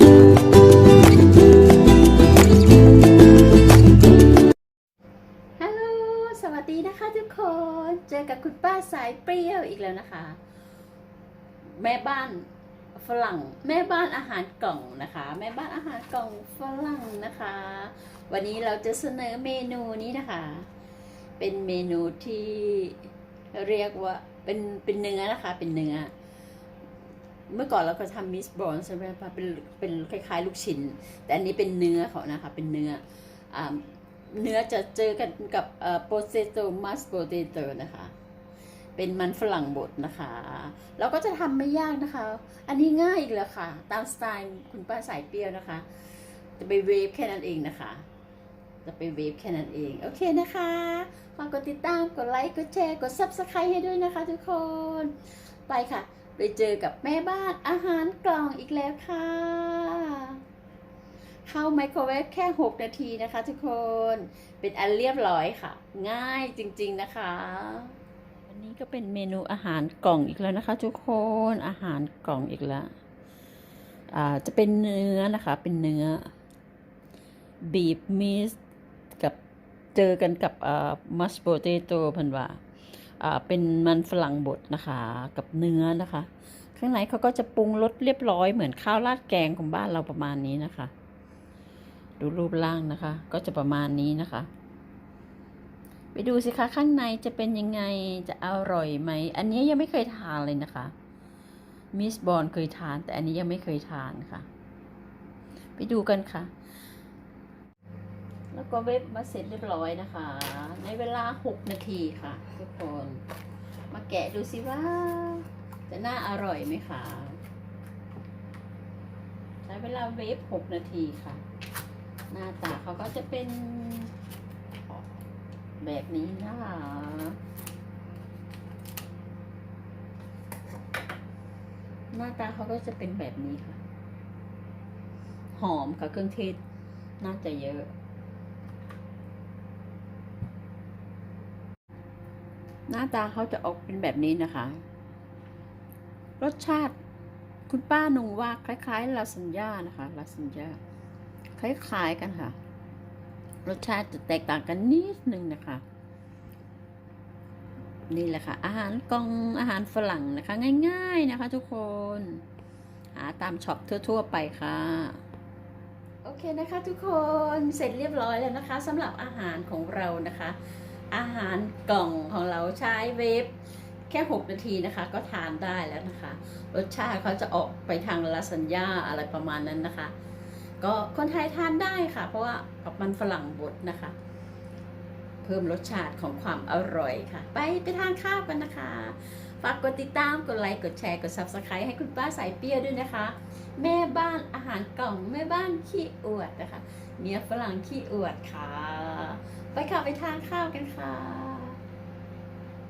ฮัลโหล สวัสดีนะคะทุกคน เจอกับคุณป้าสายเปรี้ยวอีกแล้วนะคะ แม่บ้านฝรั่ง แม่บ้านอาหารกล่องนะคะ แม่บ้านอาหารกล่องฝรั่งนะคะ วันนี้เราจะเสนอเมนูนี้นะคะ เป็นเมนูที่เรียกว่าเป็นเป็นเนื้อนะคะ เป็นเนื้อ เมื่อก่อนเราก็ทำมิสบอลใช่ไหมคะเป็นเป็นคล้ายๆ ลูกชิ้น แต่อันนี้เป็นเนื้อเขานะคะ เป็นเนื้ออเนื้อจะเจอกันกับเอ่อ potato mashed potato นะคะ เป็นมันฝรั่งบดนะคะ เราก็จะทำไม่ยากนะคะ อันนี้ง่ายอีกแล้วค่ะ ตามสไตล์คุณป้าสายเปรี้ยวนะคะ จะไปเวฟแค่นั้นเองนะคะ จะไปเวฟแค่นั้นเอง โอเคนะคะฝากกดติดตาม กดไลค์ กดแชร์ กด subscribe ให้ด้วยนะคะทุกคน ไปค่ะ ไปเจอกับแม่บ้านอาหารกล่องอีกแล้วค่ะ เข้าไมโครเวฟแค่ 6 นาทีนะคะทุกคน เป็นอันเรียบร้อยค่ะ ง่ายจริงๆนะคะ วันนี้ก็เป็นเมนูอาหารกล่องอีกแล้วนะคะ ทุกคน อาหารกล่องอีกแล้วอ่าจะเป็นเนื้อนะคะ เป็นเนื้อ บีบมิสกับเจอกันกับมัสโปเตโต้พันว่า เป็นมันฝรั่งบดนะคะกับเนื้อนะคะ ข้างในเขาก็จะปรุงรสเรียบร้อยเหมือนข้าวราดแกงของบ้านเราประมาณนี้นะคะ ดูรูปร่างนะคะ ก็จะประมาณนี้นะคะ ไปดูสิคะข้างในจะเป็นยังไงจะอร่อยไหม อันนี้ยังไม่เคยทานเลยนะคะมิสบอลเคยทาน แต่อันนี้ยังไม่เคยทานค่ะ ไปดูกันค่ะ แล้วก็เว็บมาเสร็จเรียบร้อยนะคะ ในเวลา 6 นาทีค่ะ ทุกคน มาแกะดูสิว่า จะน่าอร่อยไหมคะใช้เวลาเวฟ 6 นาทีค่ะ หน้าตาเขาก็จะเป็นแบบนี้นะคะหน้าตาเขาก็จะเป็นแบบนี้ค่ะ หอมค่ะเครื่องเทศน่าจะเยอะ หน้าตาเขาจะออกเป็นแบบนี้นะคะ รสชาติคุณป้านุ่งว่าคล้ายๆลาซานญ่านะคะลาซานญ่าคล้ายๆกันค่ะ รสชาติจะแตกต่างกันนิดนึงนะคะ นี่แหละค่ะ อาหารกองอาหารฝรั่งนะคะ ง่าย ๆนะคะ ทุกคน หาตามช็อปทั่ว ๆ ไปค่ะ โอเคนะคะ ทุกคนเสร็จเรียบร้อยแล้วนะคะสำหรับอาหารของเรานะคะ อาหารกล่องของเราใช้เวฟแค่ 6 นาทีนะคะ ก็ทานได้แล้วนะคะ รสชาติเขาจะออกไปทางลาซานญ่าอะไรประมาณนั้นนะคะ ก็คนไทยทานได้ค่ะ เพราะว่ากับมันฝรั่งบดนะคะ เพิ่มรสชาติของความอร่อยค่ะ ไปไปทานข้าวกันนะคะ ฝากกดติดตาม กดไลค์ กดแชร์ กด subscribe ให้คุณป้าสายเปรี้ยวด้วยนะคะ แม่บ้านอาหารกล่อง แม่บ้านขี้อวดนะคะ เมียฝรั่งขี้อวดค่ะ ไปค่ะไปทานข้าวกันค่ะ